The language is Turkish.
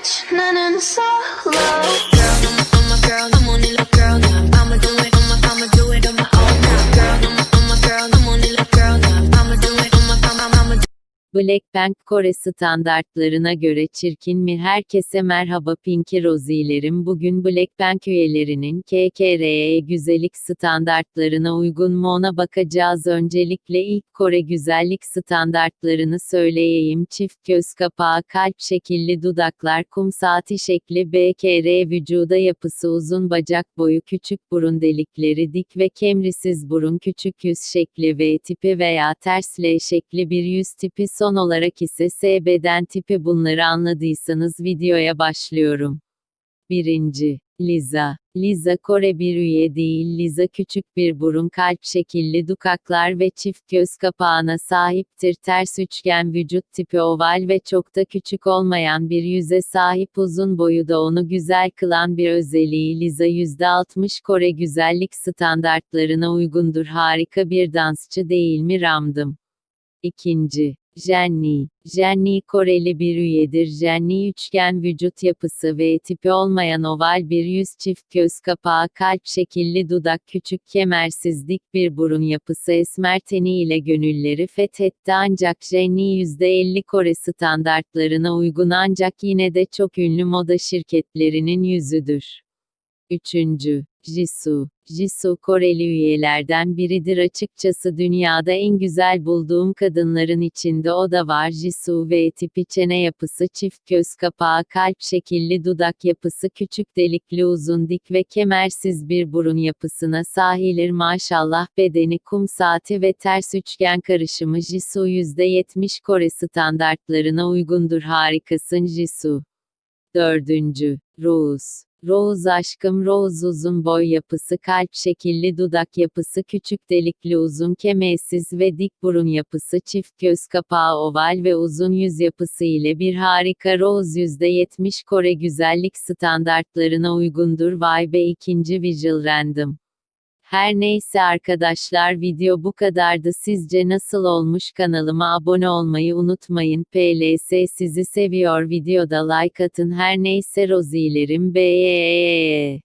bitch, none in solo. Blackpink Kore standartlarına göre çirkin mi? Herkese merhaba Pinky Rosie'lerim. Bugün Blackpink üyelerinin KKRE güzellik standartlarına uygun mu ona bakacağız. Öncelikle ilk Kore güzellik standartlarını söyleyeyim. Çift göz kapağı, kalp şekilli dudaklar, kum saati şekli BKR vücuda yapısı uzun bacak boyu küçük burun delikleri dik ve kemrisiz burun küçük yüz şekli V tipi veya ters L şekli bir yüz tipi son olarak ise S beden tipi bunları anladıysanız videoya başlıyorum. 1. Liza. Liza Kore bir üye değil Liza küçük bir burun kalp şekilli dudaklar ve çift göz kapağına sahiptir ters üçgen vücut tipi oval ve çok da küçük olmayan bir yüze sahip uzun boyu da onu güzel kılan bir özelliği Liza %60 Kore güzellik standartlarına uygundur harika bir dansçı değil mi Ramdım? 2. Jenny. Jenny Koreli bir üyedir. Jenny üçgen vücut yapısı ve tipi olmayan oval bir yüz çift göz kapağı kalp şekilli dudak küçük kemersiz dik bir burun yapısı esmer teni ile gönülleri fethetti ancak Jenny %50 Kore standartlarına uygun ancak yine de çok ünlü moda şirketlerinin yüzüdür. 3. Jisoo. Jisoo Koreli üyelerden biridir açıkçası dünyada en güzel bulduğum kadınların içinde o da var Jisoo V tipi çene yapısı çift göz kapağı kalp şekilli dudak yapısı küçük delikli uzun dik ve kemersiz bir burun yapısına sahilir maşallah bedeni kum saati ve ters üçgen karışımı Jisoo %70 Kore standartlarına uygundur harikasın Jisoo. 4. Rose. Rose aşkım Rose uzun boy yapısı kalp şekilli dudak yapısı küçük delikli uzun kemersiz ve dik burun yapısı çift göz kapağı oval ve uzun yüz yapısı ile bir harika Rose %70 Kore güzellik standartlarına uygundur vay be ikinci Visual Random. Her neyse arkadaşlar video bu kadardı. Sizce nasıl olmuş? Kanalıma abone olmayı unutmayın. PLS sizi seviyor. Videoda like atın. Her neyse rozilerim be